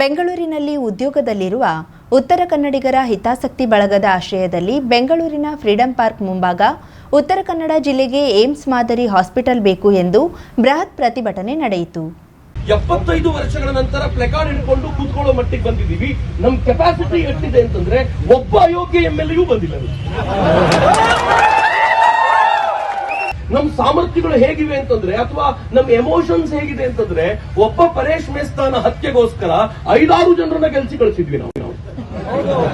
ಬೆಂಗಳೂರಿನಲ್ಲಿ ಉದ್ಯೋಗದಲ್ಲಿರುವ ಉತ್ತರ ಕನ್ನಡಿಗರ ಹಿತಾಸಕ್ತಿ ಬಳಗದ ಆಶ್ರಯದಲ್ಲಿ ಬೆಂಗಳೂರಿನ ಫ್ರೀಡಂ ಪಾರ್ಕ್ ಮುಂಭಾಗ ಉತ್ತರ ಕನ್ನಡ ಜಿಲ್ಲೆಗೆ ಏಮ್ಸ್ ಮಾದರಿ ಹಾಸ್ಪಿಟಲ್ ಬೇಕು ಎಂದು ಬೃಹತ್ ಪ್ರತಿಭಟನೆ ನಡೆಯಿತು. ಎಪ್ಪತ್ತೈದು ವರ್ಷಗಳ ನಂತರ ಪ್ಲೆಕಾರ್ಡ್ ಹಿಡ್ಕೊಂಡು ಕೂತ್ಕೊಳ್ಳೋ ಮಟ್ಟಿಗೆ ಬಂದಿದ್ದೀವಿ. ನಮ್ ಕೆಪಾಸಿಟಿ ಎಷ್ಟಿದೆ ಅಂತಂದ್ರೆ ಒಬ್ಬ ಅಯೋಗ್ಯ ಎಂ ಎಲ್ ಬಂದಿಲ್ಲ. ನಮ್ ಸಾಮರ್ಥ್ಯಗಳು ಹೇಗಿವೆ ಅಂತಂದ್ರೆ, ಅಥವಾ ನಮ್ಮ ಎಮೋಷನ್ಸ್ ಹೇಗಿದೆ ಅಂತಂದ್ರೆ, ಒಬ್ಬ ಪರೇಶ್ ಮೇಸ್ತಾನ ಹತ್ಯೆಗೋಸ್ಕರ ಐದಾರು ಜನರನ್ನ ಗೆಲ್ಸಿ ಕಳಿಸಿದ್ವಿ ನಾವು.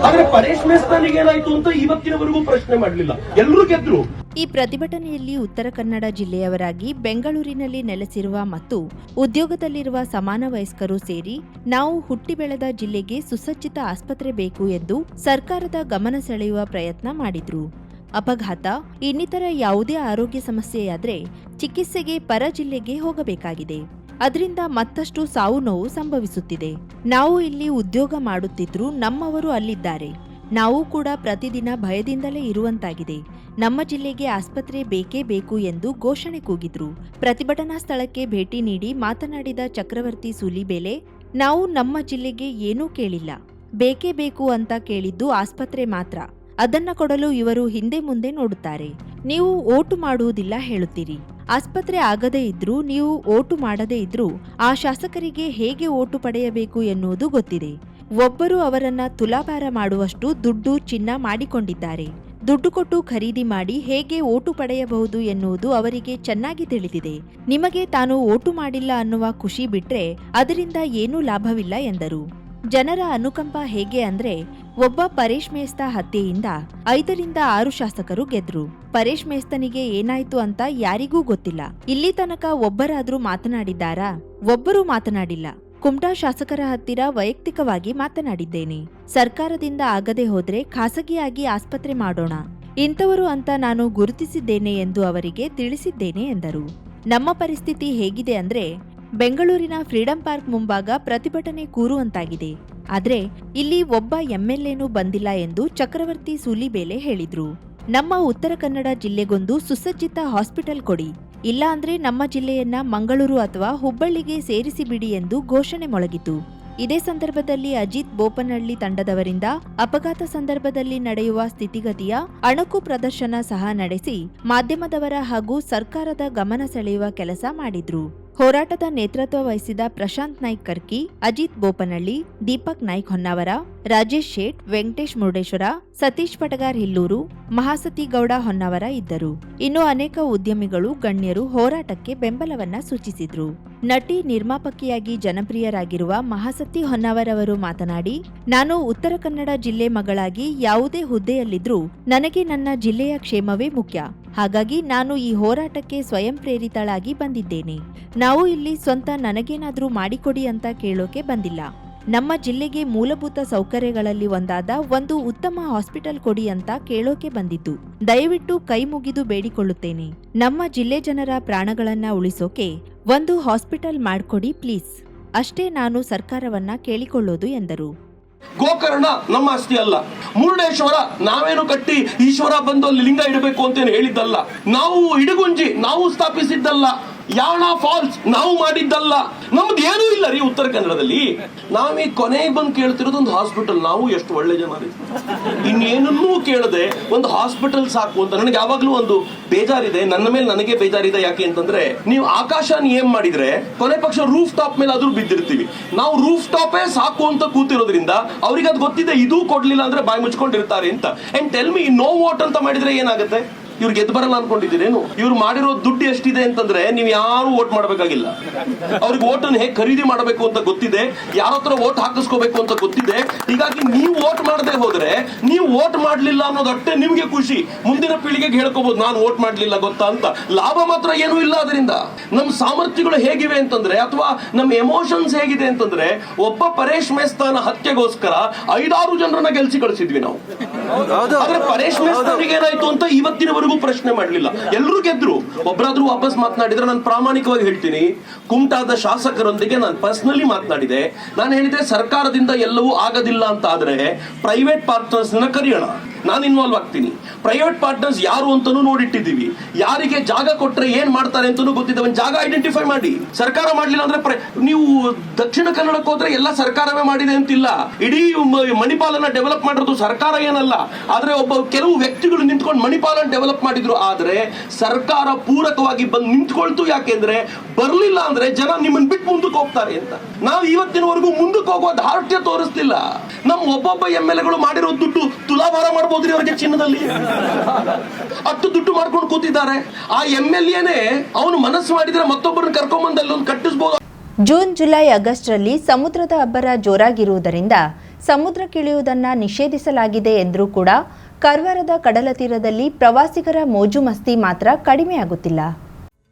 ಆದ್ರೆ ಪರೇಶ್ ಮೇಸ್ತಾನಿಗೆ ಏನಾಯ್ತು ಅಂತ ಇವತ್ತಿನವರೆಗೂ ಪ್ರಶ್ನೆ ಮಾಡಲಿಲ್ಲ. ಎಲ್ಲರೂ ಗೆದ್ರು. ಈ ಪ್ರತಿಭಟನೆಯಲ್ಲಿ ಉತ್ತರ ಕನ್ನಡ ಜಿಲ್ಲೆಯವರಾಗಿ ಬೆಂಗಳೂರಿನಲ್ಲಿ ನೆಲೆಸಿರುವ ಮತ್ತು ಉದ್ಯೋಗದಲ್ಲಿರುವ ಸಮಾನ ವಯಸ್ಕರು ಸೇರಿ ನಾವು ಹುಟ್ಟಿ ಬೆಳೆದ ಜಿಲ್ಲೆಗೆ ಸುಸಜ್ಜಿತ ಆಸ್ಪತ್ರೆ ಬೇಕು ಎಂದು ಸರ್ಕಾರದ ಗಮನ ಸೆಳೆಯುವ ಪ್ರಯತ್ನ ಮಾಡಿದ್ರು. ಅಪಘಾತ, ಇನ್ನಿತರ ಯಾವುದೇ ಆರೋಗ್ಯ ಸಮಸ್ಯೆಯಾದರೆ ಚಿಕಿತ್ಸೆಗೆ ಪರ ಜಿಲ್ಲೆಗೆ ಹೋಗಬೇಕಾಗಿದೆ. ಅದರಿಂದ ಮತ್ತಷ್ಟು ಸಾವು ನೋವು ಸಂಭವಿಸುತ್ತಿದೆ. ನಾವು ಇಲ್ಲಿ ಉದ್ಯೋಗ ಮಾಡುತ್ತಿದ್ರೂ ನಮ್ಮವರು ಅಲ್ಲಿದ್ದಾರೆ. ನಾವು ಕೂಡ ಪ್ರತಿದಿನ ಭಯದಿಂದಲೇ ಇರುವಂತಾಗಿದೆ. ನಮ್ಮ ಜಿಲ್ಲೆಗೆ ಆಸ್ಪತ್ರೆ ಬೇಕೇ ಬೇಕು ಎಂದು ಘೋಷಣೆ ಕೂಗಿದ್ರು. ಪ್ರತಿಭಟನಾ ಸ್ಥಳಕ್ಕೆ ಭೇಟಿ ನೀಡಿ ಮಾತನಾಡಿದ ಚಕ್ರವರ್ತಿ ಸುಲಿಬೇಲೆ, ನಾವು ನಮ್ಮ ಜಿಲ್ಲೆಗೆ ಏನೂ ಕೇಳಿಲ್ಲ. ಬೇಕೇ ಬೇಕು ಅಂತ ಕೇಳಿದ್ದು ಆಸ್ಪತ್ರೆ ಮಾತ್ರ. ಅದನ್ನ ಕೊಡಲು ಇವರು ಹಿಂದೆ ಮುಂದೆ ನೋಡುತ್ತಾರೆ. ನೀವು ಓಟು ಮಾಡುವುದಿಲ್ಲ ಹೇಳುತ್ತೀರಿ. ಆಸ್ಪತ್ರೆ ಆಗದೇ ಇದ್ರೂ, ನೀವು ಓಟು ಮಾಡದೇ ಇದ್ರೂ, ಆ ಶಾಸಕರಿಗೆ ಹೇಗೆ ಓಟು ಪಡೆಯಬೇಕು ಎನ್ನುವುದು ಗೊತ್ತಿದೆ. ಒಬ್ಬರು ಅವರನ್ನ ತುಲಾಭಾರ ಮಾಡುವಷ್ಟು ದುಡ್ಡು ಚಿನ್ನ ಮಾಡಿಕೊಂಡಿದ್ದಾರೆ. ದುಡ್ಡು ಕೊಟ್ಟು ಖರೀದಿ ಮಾಡಿ ಹೇಗೆ ಓಟು ಪಡೆಯಬಹುದು ಎನ್ನುವುದು ಅವರಿಗೆ ಚೆನ್ನಾಗಿ ತಿಳಿದಿದೆ. ನಿಮಗೆ ತಾನು ಓಟು ಮಾಡಿಲ್ಲ ಅನ್ನುವ ಖುಷಿ ಬಿಟ್ರೆ, ಅದರಿಂದ ಏನೂ ಲಾಭವಿಲ್ಲ ಎಂದರು. ಜನರ ಅನುಕಂಪ ಹೇಗೆ ಅಂದ್ರೆ ಒಬ್ಬ ಪರೇಶ್ ಮೇಸ್ತ ಹತ್ಯೆಯಿಂದ ಐದರಿಂದ ಆರು ಶಾಸಕರು ಗೆದ್ರು. ಪರೇಶ್ ಮೇಸ್ತನಿಗೆ ಏನಾಯ್ತು ಅಂತ ಯಾರಿಗೂ ಗೊತ್ತಿಲ್ಲ. ಇಲ್ಲಿ ತನಕ ಒಬ್ಬರಾದ್ರೂ ಮಾತನಾಡಿದ್ದಾರಾ? ಒಬ್ಬರೂ ಮಾತನಾಡಿಲ್ಲ. ಕುಮಟಾ ಶಾಸಕರ ಹತ್ತಿರ ವೈಯಕ್ತಿಕವಾಗಿ ಮಾತನಾಡಿದ್ದೇನೆ. ಸರ್ಕಾರದಿಂದ ಆಗದೆ ಹೋದ್ರೆ ಖಾಸಗಿಯಾಗಿ ಆಸ್ಪತ್ರೆ ಮಾಡೋಣ. ಇಂಥವರು ಅಂತ ನಾನು ಗುರುತಿಸಿದ್ದೇನೆ ಎಂದು ಅವರಿಗೆ ತಿಳಿಸಿದ್ದೇನೆ ಎಂದರು. ನಮ್ಮ ಪರಿಸ್ಥಿತಿ ಹೇಗಿದೆ ಅಂದ್ರೆ ಬೆಂಗಳೂರಿನ ಫ್ರೀಡಂ ಪಾರ್ಕ್ ಮುಂಭಾಗ ಪ್ರತಿಭಟನೆ ಕೂರುವಂತಾಗಿದೆ. ಆದ್ರೆ ಇಲ್ಲಿ ಒಬ್ಬ ಎಂಎಲ್ಎನೂ ಬಂದಿಲ್ಲ ಎಂದು ಚಕ್ರವರ್ತಿ ಸೂಲಿಬೇಲೆ ಹೇಳಿದ್ರು. ನಮ್ಮ ಉತ್ತರ ಕನ್ನಡ ಜಿಲ್ಲೆಗೊಂದು ಸುಸಜ್ಜಿತ ಹಾಸ್ಪಿಟಲ್ ಕೊಡಿ. ಇಲ್ಲ ಅಂದ್ರೆ ನಮ್ಮ ಜಿಲ್ಲೆಯನ್ನ ಮಂಗಳೂರು ಅಥವಾ ಹುಬ್ಬಳ್ಳಿಗೆ ಸೇರಿಸಿಬಿಡಿ ಎಂದು ಘೋಷಣೆ ಮೊಳಗಿತು. ಇದೇ ಸಂದರ್ಭದಲ್ಲಿ ಅಜಿತ್ ಬೋಪನಹಳ್ಳಿ ತಂಡದವರಿಂದ ಅಪಘಾತ ಸಂದರ್ಭದಲ್ಲಿ ನಡೆಯುವ ಸ್ಥಿತಿಗತಿಯ ಅಣಕು ಪ್ರದರ್ಶನ ಸಹ ನಡೆಸಿ ಮಾಧ್ಯಮದವರ ಹಾಗೂ ಸರ್ಕಾರದ ಗಮನ ಸೆಳೆಯುವ ಕೆಲಸ ಮಾಡಿದ್ರು. ಹೋರಾಟದ ನೇತೃತ್ವ ವಹಿಸಿದ ಪ್ರಶಾಂತ್ ನಾಯ್ಕ್ ಕರ್ಕಿ, ಅಜಿತ್ ಬೋಪನಹಳ್ಳಿ ದೀಪಕ್ ನಾಯ್ಕ್ ಹೊನ್ನಾವರ, ರಾಜೇಶ್ ಶೇಟ್, ವೆಂಕಟೇಶ್ ಮುರುಡೇಶ್ವರ, ಸತೀಶ್ ಪಟಗಾರ್ ಹಿಲ್ಲೂರು, ಮಹಾಸತಿ ಗೌಡ ಹೊನ್ನಾವರ ಇದ್ದರು. ಇನ್ನು ಅನೇಕ ಉದ್ಯಮಿಗಳು, ಗಣ್ಯರು ಹೋರಾಟಕ್ಕೆ ಬೆಂಬಲವನ್ನ ಸೂಚಿಸಿದ್ರು. ನಟಿ ನಿರ್ಮಾಪಕಿಯಾಗಿ ಜನಪ್ರಿಯರಾಗಿರುವ ಮಹಾಸತಿ ಹೊನ್ನಾವರವರು ಮಾತನಾಡಿ, ನಾನು ಉತ್ತರ ಕನ್ನಡ ಜಿಲ್ಲೆ ಮಗಳಾಗಿ ಯಾವುದೇ ಹುದ್ದೆಯಲ್ಲಿದ್ರೂ ನನಗೆ ನನ್ನ ಜಿಲ್ಲೆಯ ಕ್ಷೇಮವೇ ಮುಖ್ಯ. ಹಾಗಾಗಿ ನಾನು ಈ ಹೋರಾಟಕ್ಕೆ ಸ್ವಯಂ ಪ್ರೇರಿತಳಾಗಿ ಬಂದಿದ್ದೇನೆ. ನಾವು ಇಲ್ಲಿ ಸ್ವಂತ ನನಗೇನಾದರೂ ಮಾಡಿಕೊಡಿ ಅಂತ ಕೇಳೋಕೆ ಬಂದಿಲ್ಲ. ನಮ್ಮ ಜಿಲ್ಲೆಗೆ ಮೂಲಭೂತ ಸೌಕರ್ಯಗಳಲ್ಲಿ ಒಂದಾದ ಒಂದು ಉತ್ತಮ ಹಾಸ್ಪಿಟಲ್ ಕೊಡಿ ಅಂತ ಕೇಳೋಕೆ ಬಂದಿದ್ದು. ದಯವಿಟ್ಟು ಕೈ ಮುಗಿದು ಬೇಡಿಕೊಳ್ಳುತ್ತೇನೆ. ನಮ್ಮ ಜಿಲ್ಲೆ ಜನರ ಪ್ರಾಣಗಳನ್ನ ಉಳಿಸೋಕೆ ಒಂದು ಹಾಸ್ಪಿಟಲ್ ಮಾಡಿಕೊಡಿ ಪ್ಲೀಸ್. ಅಷ್ಟೇ ನಾನು ಸರ್ಕಾರವನ್ನ ಕೇಳಿಕೊಳ್ಳೋದು ಎಂದರು. ಗೋಕರ್ಣ ನಮ್ಮ ಆಸ್ತಿ ಅಲ್ಲ. ಮುರುಡೇಶ್ವರ ನಾವೇನು ಕಟ್ಟಿ ಈಶ್ವರ ಬಂದು ಅಲ್ಲಿ ಲಿಂಗ ಇಡಬೇಕು ಅಂತೇನು ಹೇಳಿದ್ದಲ್ಲ. ನಾವು ಇಡಗುಂಜಿ, ನಾವು ಸ್ಥಾಪಿಸಿದ್ದಲ್ಲ. ಯಾಣ ಫಾಲ್ಸ್ ನಾವು ಮಾಡಿದ್ದಲ್ಲ. ನಮ್ದು ಏನೂ ಇಲ್ಲ ರೀ ಉತ್ತರ ಕನ್ನಡದಲ್ಲಿ. ನಾವೇ ಕೊನೆಗೆ ಬಂದು ಕೇಳ್ತಿರೋದು ಒಂದು ಹಾಸ್ಪಿಟಲ್ ನಾವು ಎಷ್ಟು ಒಳ್ಳೆ ಜನ ಇನ್ನೇನನ್ನೂ ಕೇಳದೆ ಒಂದು ಹಾಸ್ಪಿಟಲ್ ಸಾಕು ಅಂತ. ನನಗೆ ಯಾವಾಗ್ಲೂ ಒಂದು ಬೇಜಾರಿದೆ. ನನ್ನ ಮೇಲೆ ನನಗೆ ಬೇಜಾರಿದೆ ಯಾಕೆ ಅಂತಂದ್ರೆ, ನೀವು ಆಕಾಶನ ಏನ್ ಮಾಡಿದ್ರೆ, ಕೊನೆ ಪಕ್ಷ ರೂಫ್ ಟಾಪ್ ಮೇಲೆ ಆದ್ರೂ ಬಿದ್ದಿರ್ತೀವಿ. ನಾವು ರೂಫ್ ಟಾಪೇ ಸಾಕು ಅಂತ ಕೂತಿರೋದ್ರಿಂದ ಅವ್ರಿಗೆ ಅದು ಗೊತ್ತಿದೆ, ಇದು ಕೊಡ್ಲಿಲ್ಲ ಅಂದ್ರೆ ಬಾಯಿ ಮುಚ್ಕೊಂಡಿರ್ತಾರೆ ಅಂತ. And tell me no what ಅಂತ ಮಾಡಿದ್ರೆ ಏನಾಗುತ್ತೆ? ಇವ್ರು ಗೆದ್ದು ಬರಲ್ಲ ಅನ್ಕೊಂಡಿದ್ದೀರೇನು? ಇವ್ರು ಮಾಡಿರೋ ದುಡ್ಡು ಎಷ್ಟಿದೆ ಅಂತಂದ್ರೆ ನೀವು ಯಾರು ವೋಟ್ ಮಾಡಬೇಕಾಗಿಲ್ಲ. ಅವ್ರಿಗೆ ವೋಟನ್ನು ಹೇಗೆ ಖರೀದಿ ಮಾಡಬೇಕು ಅಂತ ಗೊತ್ತಿದೆ ಯಾರ ಹತ್ರ ವೋಟ್ ಹಾಕಿಸ್ಕೋಬೇಕು ಅಂತ ಗೊತ್ತಿದೆ. ಹೀಗಾಗಿ ನೀವು ವೋಟ್ ಮಾಡದೆ ಹೋದ್ರೆ ನೀವು ವೋಟ್ ಮಾಡ್ಲಿಲ್ಲ ಅನ್ನೋದಷ್ಟೇ ನಿಮ್ಗೆ ಖುಷಿ. ಮುಂದಿನ ಪೀಳಿಗೆಗೆ ಹೇಳ್ಕೋಬಹುದು ನಾನು ವೋಟ್ ಮಾಡ್ಲಿಲ್ಲ ಗೊತ್ತಾ ಅಂತ. ಲಾಭ ಮಾತ್ರ ಏನೂ ಇಲ್ಲ ಅದರಿಂದ. ನಮ್ಮ ಸಾಮರ್ಥ್ಯಗಳು ಹೇಗಿವೆ ಅಂತಂದ್ರೆ ಅಥವಾ ನಮ್ಮ ಎಮೋಷನ್ಸ್ ಹೇಗಿದೆ ಅಂತಂದ್ರೆ ಒಬ್ಬ ಪರೇಶ್ ಮೇಸ್ತಾನ ಹತ್ಯೆಗೋಸ್ಕರ ಐದಾರು ಜನರನ್ನ ಗೆಲ್ಸಿ ಕಳಿಸಿದ್ವಿ ನಾವು. ಆದ್ರೆ ಪರೇಶ್ ಮೇಸ್ತಾನಿಗೆ ಏನಾಯ್ತು ಅಂತ ಇವತ್ತಿನವರೆಗೂ ಪ್ರಶ್ನೆ ಮಾಡಲಿಲ್ಲ. ಎಲ್ಲರೂ ಗೆದ್ರು. ಒಬ್ಬರಾದ್ರೂ ವಾಪಸ್ ಮಾತನಾಡಿದ್ರೆ ನಾನು ಪ್ರಾಮಾಣಿಕವಾಗಿ ಹೇಳ್ತೀನಿ. ಕುಮಟಾದ ಶಾಸಕರೊಂದಿಗೆ ನಾನು ಪರ್ಸನಲಿ ಮಾತನಾಡಿದೆ. ನಾನು ಹೇಳಿದೆ ಸರ್ಕಾರದಿಂದ ಎಲ್ಲವೂ ಆಗೋದಿಲ್ಲ ಅಂತ ಆದರೆ ಪ್ರೈವೇಟ್ ಪಾರ್ಟ್ನರ್ಸ್ನ ಕರೆಯೋಣ. ನಾನು ಇನ್ವಾಲ್ವ್ ಆಗ್ತೀನಿ. ಪ್ರೈವೇಟ್ ಪಾರ್ಟ್ನರ್ಸ್ ಯಾರು ಅಂತಾನೂ ನೋಡಿಟ್ಟಿದ್ದೀವಿ. ಯಾರಿಗೆ ಜಾಗ ಕೊಟ್ಟರೆ ಏನ್ ಮಾಡ್ತಾರೆ ಅಂತಾನೂ ಗೊತ್ತಿದೆ. ಒಂದು ಜಾಗ ಐಡೆಂಟಿಫೈ ಮಾಡಿ. ಸರ್ಕಾರ ಮಾಡ್ಲಿಲ್ಲ ಅಂದ್ರೆ ನೀವು ದಕ್ಷಿಣ ಕನ್ನಡಕ್ಕೆ ಹೋದ್ರೆ ಎಲ್ಲ ಸರ್ಕಾರವೇ ಮಾಡಿದೆ ಅಂತಿಲ್ಲ. ಇಡೀ ಮಣಿಪಾಲ್ ಮಣಿಪಾಲನ ಡೆವಲಪ್ ಮಾಡಿರೋದು ಸರ್ಕಾರ ಏನಲ್ಲ. ಆದ್ರೆ ಒಬ್ಬ ಕೆಲವು ವ್ಯಕ್ತಿಗಳು ನಿಂತ್ಕೊಂಡು ಮಣಿಪಾಲನ್ ಡೆವಲಪ್ ಮಾಡಿದ್ರು. ಆದ್ರೆ ಸರ್ಕಾರ ಪೂರಕವಾಗಿ ಬಂದು ನಿಂತ್ಕೊಳ್ತು ಯಾಕೆಂದ್ರೆ ಬರಲಿಲ್ಲ ಅಂದ್ರೆ ಜನ ನಿಮ್ಮನ್ನ ಬಿಟ್ಟು ಮುಂದಕ್ಕೆ ಹೋಗ್ತಾರೆ ಅಂತ. ನಾವು ಇವತ್ತಿನವರೆಗೂ ಮುಂದಕ್ಕೆ ಹೋಗುವ ಧಾರ್ಢ್ಯ ತೋರಿಸ್ತಿಲ್ಲ ನಮ್ಮ ಒಬ್ಬೊಬ್ಬ ಎಂ ಎಲ್ ಎಗಳು ಮಾಡಿರೋ ದುಡ್ಡು ತುಲಾಭಾರ ಮಾಡಬಹುದ್ರಿ ಅವರಿಗೆ ಚಿನ್ನದಲ್ಲಿ. ಹತ್ತು ದುಡ್ಡು ಮಾಡ್ಕೊಂಡು ಕೂತಿದ್ದಾರೆ. ಆ ಎಂ ಎಲ್ ಎನೇ ಅವನು ಮನಸ್ಸು ಮಾಡಿದ್ರೆ ಮತ್ತೊಬ್ಬರನ್ನ ಕರ್ಕೊಂಡ್ಬಂದು ಅಲ್ಲೊಂದು ಕಟ್ಟಿಸ್ಬೋದು. ಜೂನ್, ಜುಲೈ ಆಗಸ್ಟ್ ರಲ್ಲಿ ಸಮುದ್ರದ ಅಬ್ಬರ ಜೋರಾಗಿರುವುದರಿಂದ ಸಮುದ್ರಕ್ಕಿಳಿಯುವುದನ್ನು ನಿಷೇಧಿಸಲಾಗಿದೆ ಎಂದರೂ ಕೂಡ ಕಾರವಾರದ ಕಡಲ ತೀರದಲ್ಲಿ ಪ್ರವಾಸಿಗರ ಮೋಜು ಮಸ್ತಿ ಮಾತ್ರ ಕಡಿಮೆಯಾಗುತ್ತಿಲ್ಲ.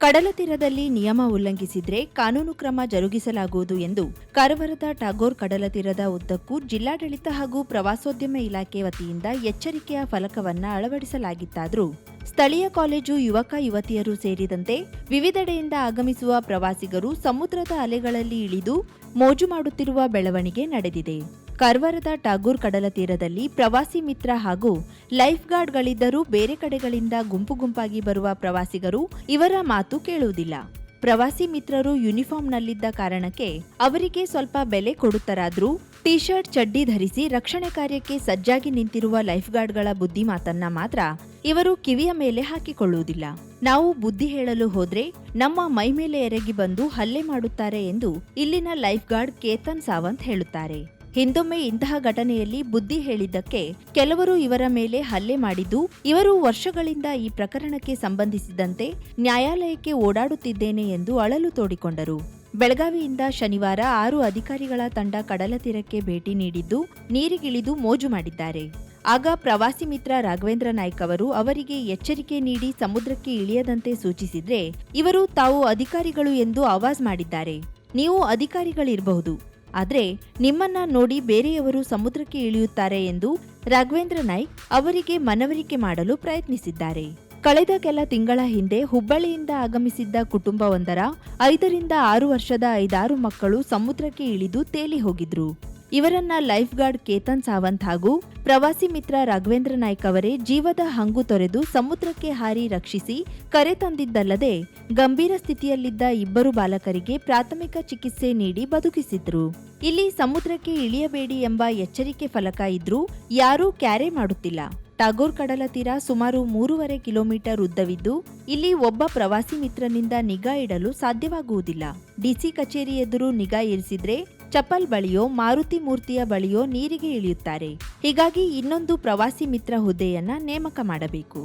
ಕಡಲ ತೀರದಲ್ಲಿ ನಿಯಮ ಉಲ್ಲಂಘಿಸಿದ್ರೆ ಕಾನೂನು ಕ್ರಮ ಜರುಗಿಸಲಾಗುವುದು ಎಂದು ಕಾರವಾರದ ಟಾಗೋರ್ ಕಡಲ ತೀರದ ಉದ್ದಕ್ಕೂ ಜಿಲ್ಲಾಡಳಿತ ಹಾಗೂ ಪ್ರವಾಸೋದ್ಯಮ ಇಲಾಖೆ ವತಿಯಿಂದ ಎಚ್ಚರಿಕೆಯ ಫಲಕವನ್ನ ಅಳವಡಿಸಲಾಗಿತ್ತಾದರೂ ಸ್ಥಳೀಯ ಕಾಲೇಜು ಯುವಕ ಯುವತಿಯರು ಸೇರಿದಂತೆ ವಿವಿಧೆಡೆಯಿಂದ ಆಗಮಿಸುವ ಪ್ರವಾಸಿಗರು ಸಮುದ್ರದ ಅಲೆಗಳಲ್ಲಿ ಇಳಿದು ಮೋಜು ಮಾಡುತ್ತಿರುವ ಬೆಳವಣಿಗೆ ನಡೆದಿದೆ. ಕಾರವಾರದ ಟಾಗೂರ್ ಕಡಲ ತೀರದಲ್ಲಿ ಪ್ರವಾಸಿ ಮಿತ್ರ ಹಾಗೂ ಲೈಫ್ ಗಾರ್ಡ್ಗಳಿದ್ದರೂ ಬೇರೆ ಕಡೆಗಳಿಂದ ಗುಂಪು ಗುಂಪಾಗಿ ಬರುವ ಪ್ರವಾಸಿಗರು ಇವರ ಮಾತು ಕೇಳುವುದಿಲ್ಲ. ಪ್ರವಾಸಿ ಮಿತ್ರರು ಯೂನಿಫಾರ್ಮ್ನಲ್ಲಿದ್ದ ಕಾರಣಕ್ಕೆ ಅವರಿಗೆ ಸ್ವಲ್ಪ ಬೆಲೆ ಕೊಡುತ್ತರಾದರೂ ಟಿ ಶರ್ಟ್ ಚಡ್ಡಿ ಧರಿಸಿ ರಕ್ಷಣೆ ಕಾರ್ಯಕ್ಕೆ ಸಜ್ಜಾಗಿ ನಿಂತಿರುವ ಲೈಫ್ ಗಾರ್ಡ್ಗಳ ಬುದ್ಧಿ ಮಾತನ್ನ ಮಾತ್ರ ಇವರು ಕಿವಿಯ ಮೇಲೆ ಹಾಕಿಕೊಳ್ಳುವುದಿಲ್ಲ. ನಾವು ಬುದ್ಧಿ ಹೇಳಲು ಹೋದ್ರೆ ನಮ್ಮ ಮೈ ಮೇಲೆ ಎರಗಿ ಬಂದು ಹಲ್ಲೆ ಮಾಡುತ್ತಾರೆ ಎಂದು ಇಲ್ಲಿನ ಲೈಫ್ ಗಾರ್ಡ್ ಕೇತನ್ ಸಾವಂತ್ ಹೇಳುತ್ತಾರೆ. ಹಿಂದೊಮ್ಮೆ ಇಂತಹ ಘಟನೆಯಲ್ಲಿ ಬುದ್ಧಿ ಹೇಳಿದ್ದಕ್ಕೆ ಕೆಲವರು ಇವರ ಮೇಲೆ ಹಲ್ಲೆ ಮಾಡಿದ್ದು, ಇವರು ವರ್ಷಗಳಿಂದ ಈ ಪ್ರಕರಣಕ್ಕೆ ಸಂಬಂಧಿಸಿದಂತೆ ನ್ಯಾಯಾಲಯಕ್ಕೆ ಓಡಾಡುತ್ತಿದ್ದೇನೆ ಎಂದು ಅಳಲು ತೋಡಿಕೊಂಡರು. ಬೆಳಗಾವಿಯಿಂದ ಶನಿವಾರ ಆರು ಅಧಿಕಾರಿಗಳ ತಂಡ ಕಡಲ ತೀರಕ್ಕೆ ಭೇಟಿ ನೀಡಿದ್ದು, ನೀರಿಗಿಳಿದು ಮೋಜು ಮಾಡಿದ್ದಾರೆ. ಆಗ ಪ್ರವಾಸಿ ಮಿತ್ರ ರಾಘವೇಂದ್ರ ನಾಯ್ಕ್ ಅವರು ಅವರಿಗೆ ಎಚ್ಚರಿಕೆ ನೀಡಿ ಸಮುದ್ರಕ್ಕೆ ಇಳಿಯದಂತೆ ಸೂಚಿಸಿದ್ರೆ, ಇವರು ತಾವು ಅಧಿಕಾರಿಗಳು ಎಂದು ಆವಾಜ್ ಮಾಡಿದ್ದಾರೆ. ನೀವು ಅಧಿಕಾರಿಗಳಿರಬಹುದು. ಆದ್ರೆ ನಿಮ್ಮನ್ನ ನೋಡಿ ಬೇರೆಯವರು ಸಮುದ್ರಕ್ಕೆ ಇಳಿಯುತ್ತಾರೆ ಎಂದು ರಾಘವೇಂದ್ರ ನಾಯ್ಕ್ ಅವರಿಗೆ ಮನವರಿಕೆ ಮಾಡಲು ಪ್ರಯತ್ನಿಸಿದ್ದಾರೆ. ಕಳೆದ ಕೆಲ ತಿಂಗಳ ಹಿಂದೆ ಹುಬ್ಬಳ್ಳಿಯಿಂದ ಆಗಮಿಸಿದ್ದ ಕುಟುಂಬವೊಂದರ ಐದರಿಂದ ಆರು ವರ್ಷದ ಐದಾರು ಮಕ್ಕಳು ಸಮುದ್ರಕ್ಕೆ ಇಳಿದು ತೇಲಿ ಹೋಗಿದ್ರು. ಇವರನ್ನ ಲೈಫ್ ಗಾರ್ಡ್ ಕೇತನ್ ಸಾವಂತ್ ಹಾಗೂ ಪ್ರವಾಸಿ ಮಿತ್ರ ರಾಘವೇಂದ್ರ ನಾಯ್ಕ್ ಅವರೇ ಜೀವದ ಹಂಗು ತೊರೆದು ಸಮುದ್ರಕ್ಕೆ ಹಾರಿ ರಕ್ಷಿಸಿ ಕರೆ ತಂದಿದ್ದಲ್ಲದೆ ಗಂಭೀರ ಸ್ಥಿತಿಯಲ್ಲಿದ್ದ ಇಬ್ಬರು ಬಾಲಕರಿಗೆ ಪ್ರಾಥಮಿಕ ಚಿಕಿತ್ಸೆ ನೀಡಿ ಬದುಕಿಸಿದ್ರು. ಇಲ್ಲಿ ಸಮುದ್ರಕ್ಕೆ ಇಳಿಯಬೇಡಿ ಎಂಬ ಎಚ್ಚರಿಕೆ ಫಲಕ ಇದ್ರೂ ಯಾರೂ ಕ್ಯಾರೆ ಮಾಡುತ್ತಿಲ್ಲ. ಟಾಗೋರ್ ಕಡಲ ತೀರ ಸುಮಾರು ಮೂರುವರೆ ಕಿಲೋಮೀಟರ್ ಉದ್ದವಿದ್ದು, ಇಲ್ಲಿ ಒಬ್ಬ ಪ್ರವಾಸಿ ಮಿತ್ರನಿಂದ ನಿಗಾ ಇಡಲು ಸಾಧ್ಯವಾಗುವುದಿಲ್ಲ. ಡಿಸಿ ಕಚೇರಿ ಎದುರು ನಿಗಾ ಇರಿಸಿದ್ರೆ ಚಪ್ಪಲ್ ಬಳಿಯೋ ಮಾರುತಿ ಮೂರ್ತಿಯ ಬಳಿಯೋ ನೀರಿಗೆ ಇಳಿಯುತ್ತಾರೆ. ಹೀಗಾಗಿ ಇನ್ನೊಂದು ಪ್ರವಾಸಿ ಮಿತ್ರ ಹುದ್ದೆಯನ್ನ ನೇಮಕ ಮಾಡಬೇಕು.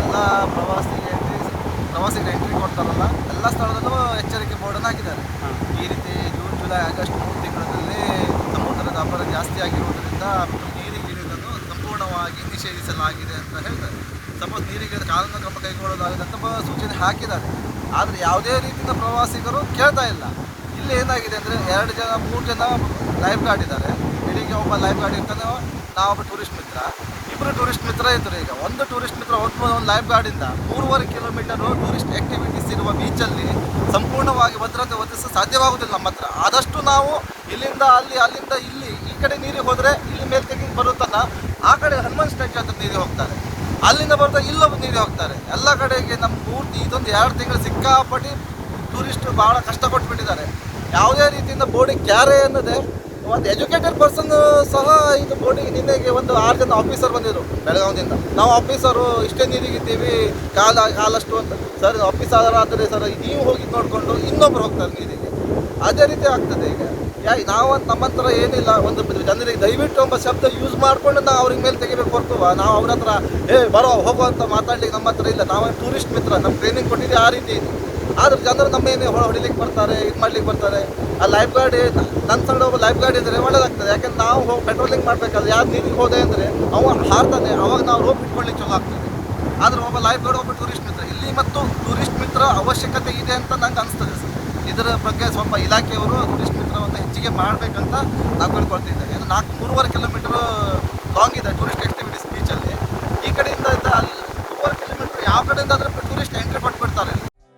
ಎಲ್ಲ ಪ್ರವಾಸಿಗೆ ಪ್ರವಾಸಿಗರು ಎಂಟ್ರಿ ಕೊಡ್ತಾರಲ್ಲ ಎಲ್ಲ ಸ್ಥಳದಲ್ಲೂ ಎಚ್ಚರಿಕೆ ಬೋರ್ಡನ್ನು ಹಾಕಿದ್ದಾರೆ. ಈ ರೀತಿ ಜೂನ್ ಜುಲೈ ಆಗಸ್ಟ್ ಮೂರು ತಿಂಗಳಲ್ಲಿ ಸಮುದ್ರದ ಅಪರ ಜಾಸ್ತಿ ಆಗಿರುವುದರಿಂದ ನೀರಿಗೆ ಇಳಿಯುವುದನ್ನು ಸಂಪೂರ್ಣವಾಗಿ ನಿಷೇಧಿಸಲಾಗಿದೆ ಅಂತ ಹೇಳ್ತಾರೆ. ಸಪೋಸ್ ನೀರಿಗೆ ಕಾನೂನು ಕ್ರಮ ಕೈಗೊಳ್ಳಲಾಗಿದೆ ಅಂತ ಸೂಚನೆ ಹಾಕಿದ್ದಾರೆ. ಆದರೆ ಯಾವುದೇ ರೀತಿಯ ಪ್ರವಾಸಿಗರು ಕೇಳ್ತಾ ಇಲ್ಲ. ಇಲ್ಲಿ ಏನಾಗಿದೆ ಅಂದರೆ ಎರಡು ಜನ, ಮೂರು ಜನ ಲೈಫ್ ಗಾರ್ಡ್ ಇದ್ದಾರೆ. ಬೆಳಿಗ್ಗೆ ಒಬ್ಬ ಲೈಫ್ ಗಾರ್ಡ್ ಇರ್ತಾನೆ ನಾವೊಬ್ಬ ಟೂರಿಸ್ಟ್ ಮಿತ್ರ. ಇಬ್ಬರು ಟೂರಿಸ್ಟ್ ಮಿತ್ರ ಇದ್ದರು ಈಗ. ಒಂದು ಟೂರಿಸ್ಟ್ ಮಿತ್ರ ಹೋಗ್ಬೋದು ಒಂದು ಲೈಫ್ ಗಾರ್ಡಿಂದ ಮೂರುವರೆ ಕಿಲೋಮೀಟರು ಟೂರಿಸ್ಟ್ ಆ್ಯಕ್ಟಿವಿಟೀಸ್ ಇರುವ ಬೀಚಲ್ಲಿ ಸಂಪೂರ್ಣವಾಗಿ ಭದ್ರತೆ ಒದಗಿಸಲು ಸಾಧ್ಯವಾಗುವುದಿಲ್ಲ ನಮ್ಮ ಹತ್ರ. ಆದಷ್ಟು ನಾವು ಇಲ್ಲಿಂದ ಅಲ್ಲಿ, ಅಲ್ಲಿಂದ ಇಲ್ಲಿ, ಈ ಕಡೆ ನೀರಿಗೆ ಹೋದರೆ ಇಲ್ಲಿ ಮೇಲೆ ತೆಗೆದು ಬರುತ್ತಲ್ಲ ಆ ಕಡೆ ಹನುಮಾನ್ ಸ್ಟ್ಯಾಚ್ಯೂ ಹತ್ರ ನೀರಿಗೆ ಹೋಗ್ತಾರೆ. ಅಲ್ಲಿಂದ ಬರ್ತಾ ಇಲ್ಲೊಬ್ಬ ನೀರಿಗೆ ಹೋಗ್ತಾರೆ. ಎಲ್ಲ ಕಡೆಗೆ ನಮ್ಮ ಪೂರ್ತಿ ಇದೊಂದು ಎರಡು ತಿಂಗಳು ಸಿಕ್ಕಾಪಟ್ಟಿ ಟೂರಿಸ್ಟ್ ಭಾಳ ಕಷ್ಟ ಕೊಟ್ಬಿಟ್ಟಿದ್ದಾರೆ. ಯಾವುದೇ ರೀತಿಯಿಂದ ಬೋರ್ಡಿಗೆ ಕ್ಯಾರೆ ಅನ್ನದೆ, ಒಂದು ಎಜುಕೇಟೆಡ್ ಪರ್ಸನ್ ಸಹ ಇದು ಬೋರ್ಡಿಗೆ ನಿನ್ನೆಗೆ ಒಂದು ಆರು ಜನ ಆಫೀಸರ್ ಬಂದಿದ್ರು ಬೆಳಗಾವಿಯಿಂದ ನಾವು ಆಫೀಸರು ಇಷ್ಟೇ ನೀರಿಗಿದ್ದೀವಿ, ಕಾಲ, ಕಾಲಷ್ಟು ಅಂತ. ಸರ್ ಆಫೀಸರ್ ಆದರೆ ಸರ್ ನೀವು ಹೋಗಿ ನೋಡಿಕೊಂಡು ಇನ್ನೊಬ್ರು ಹೋಗ್ತಾರೆ ನೀರಿಗೆ. ಅದೇ ರೀತಿ ಆಗ್ತದೆ ಈಗ. ಯಾ, ನಾವು ನಮ್ಮ ಹತ್ರ ಏನಿಲ್ಲ, ಒಂದು ಜನರಿಗೆ ದಯವಿಟ್ಟು ಒಬ್ಬ ಶಬ್ದ ಯೂಸ್ ಮಾಡಿಕೊಂಡು ನಾವು ಅವ್ರಿಗೆ ಮೇಲೆ ತೆಗಿಬೇಕು ಹೊರತು. ನಾವು ಅವ್ರ ಹತ್ರ, ಏ, ಬರೋ, ಹೋಗೋ ಅಂತ ಮಾತಾಡ್ಲಿಕ್ಕೆ ನಮ್ಮ ಹತ್ರ ಇಲ್ಲ. ನಾವು ಟೂರಿಸ್ಟ್ ಮಿತ್ರ ನಮ್ಮ ಟ್ರೈನಿಂಗ್ ಕೊಟ್ಟಿದ್ದೆ ಆ ರೀತಿ. ಇದೆ ಆದ್ರೆ ಜನರು ನಮ್ಮ ಏನೇ ಹೊಡಿಲಿಕ್ಕೆ ಬರ್ತಾರೆ, ಇದು ಮಾಡ್ಲಿಕ್ಕೆ ಬರ್ತಾರೆ, ಆ ಲೈಫ್ ಗಾರ್ಡ್ ನನ್ನ ಸೈಡ್ ಒಬ್ಬ ಲೈಫ್ ಗಾರ್ಡ್ ಇದ್ದರೆ ಒಳ್ಳೇದಾಗ್ತದೆ. ಯಾಕಂದ್ರೆ ನಾವು ಹೋಗಿ ಪೆಟ್ರೋಲಿಂಗ್ ಮಾಡಬೇಕಾದ್ರೆ ಯಾರು ನೀರಿಗೆ ಹೋದೆ ಅಂದರೆ ಅವ ಹಾರ್ತಾನೆ, ಅವಾಗ ನಾವು ರೋಪ್ ಇಟ್ಕೊಳ್ಳಿಕ್ಕೆ ಚಲೋ ಆಗ್ತದೆ. ಆದ್ರೆ ಒಬ್ಬ ಲೈಫ್ ಗಾರ್ಡ್ ಒಬ್ಬ ಟೂರಿಸ್ಟ್ ಮಿತ್ರ, ಇಲ್ಲಿ ಮತ್ತು ಟೂರಿಸ್ಟ್ ಮಿತ್ರ ಅವಶ್ಯಕತೆ ಇದೆ ಅಂತ ನಂಗೆ ಅನಿಸ್ತದೆ ಇದರ ಬಗ್ಗೆ ಸ್ವಲ್ಪ ಇಲಾಖೆಯವರು ಟೂರಿಸ್ಟ್ ಮಿತ್ರವನ್ನು ಹೆಚ್ಚಿಗೆ ಮಾಡಬೇಕಂತ ನಾವು ಕೇಳ್ಕೊಳ್ತಿದ್ದೆ ಏನು ನಾಲ್ಕು ಮೂರುವರೆ ಕಿಲೋಮೀಟರ್ ಲಾಂಗ್ ಇದೆ ಟೂರಿಸ್ಟ್ ಆಕ್ಟಿವಿಟೀಸ್ ಬೀಚಲ್ಲಿ ಈ ಕಡೆಯಿಂದ ಅಲ್ಲಿ ಮೂರುವರೆ ಕಿಲೋಮೀಟರ್ ಯಾವ ಕಡೆಯಿಂದ ಆದರೆ ಟೂರಿಸ್ಟ್ ಎಂಟ್ರಿ ಕೊಟ್ಬಿಡ್ತಾರೆ.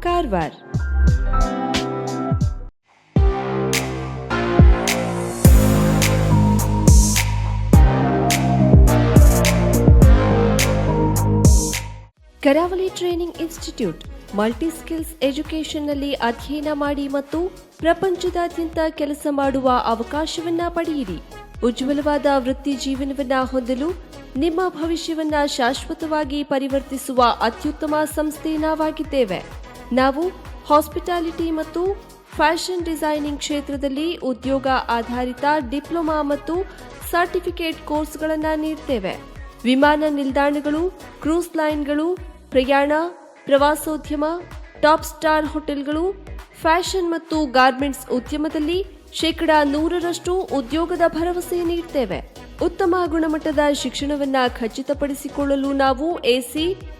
Karwar. Karavali training institute multi skills ಎಜುಕೇಷನ್ನಲ್ಲಿ ಅಧ್ಯಯನ ಮಾಡಿ ಮತ್ತು ಪ್ರಪಂಚದಾದ್ಯಂತ ಕೆಲಸ ಮಾಡುವ ಅವಕಾಶವನ್ನ ಪಡೆಯಿರಿ ಉಜ್ವಲವಾದ ವೃತ್ತಿ ಜೀವನವನ್ನ ಹೊಂದಲು ನಿಮ್ಮ ಭವಿಷ್ಯವನ್ನ ಶಾಶ್ವತವಾಗಿ ಪರಿವರ್ತಿಸುವ ಅತ್ಯುತ್ತಮ ಸಂಸ್ಥೆ ನಾವಾಗಿದ್ದೇವೆ ನಾವು ಹಾಸ್ಪಿಟಾಲಿಟಿ ಮತ್ತು ಫ್ಯಾಷನ್ ಡಿಸೈನಿಂಗ್ ಕ್ಷೇತ್ರದಲ್ಲಿ ಉದ್ಯೋಗ ಆಧಾರಿತ ಡಿಪ್ಲೊಮಾ ಮತ್ತು ಸರ್ಟಿಫಿಕೇಟ್ ಕೋರ್ಸ್ಗಳನ್ನು ನೀಡ್ತೇವೆ. ವಿಮಾನ ನಿಲ್ದಾಣಗಳು, ಕ್ರೂಸ್ ಲೈನ್ಗಳು, ಪ್ರಯಾಣ, ಪ್ರವಾಸೋದ್ಯಮ, ಟಾಪ್ ಸ್ಟಾರ್ ಹೋಟೆಲ್ಗಳು, ಫ್ಯಾಷನ್ ಮತ್ತು ಗಾರ್ಮೆಂಟ್ಸ್ ಉದ್ಯಮದಲ್ಲಿ ಶೇಕಡಾ ನೂರರಷ್ಟು ಉದ್ಯೋಗದ ಭರವಸೆ ನೀಡ್ತೇವೆ. ಉತ್ತಮ ಗುಣಮಟ್ಟದ ಶಿಕ್ಷಣವನ್ನು ಖಚಿತಪಡಿಸಿಕೊಳ್ಳಲು ನಾವು ಎಸಿ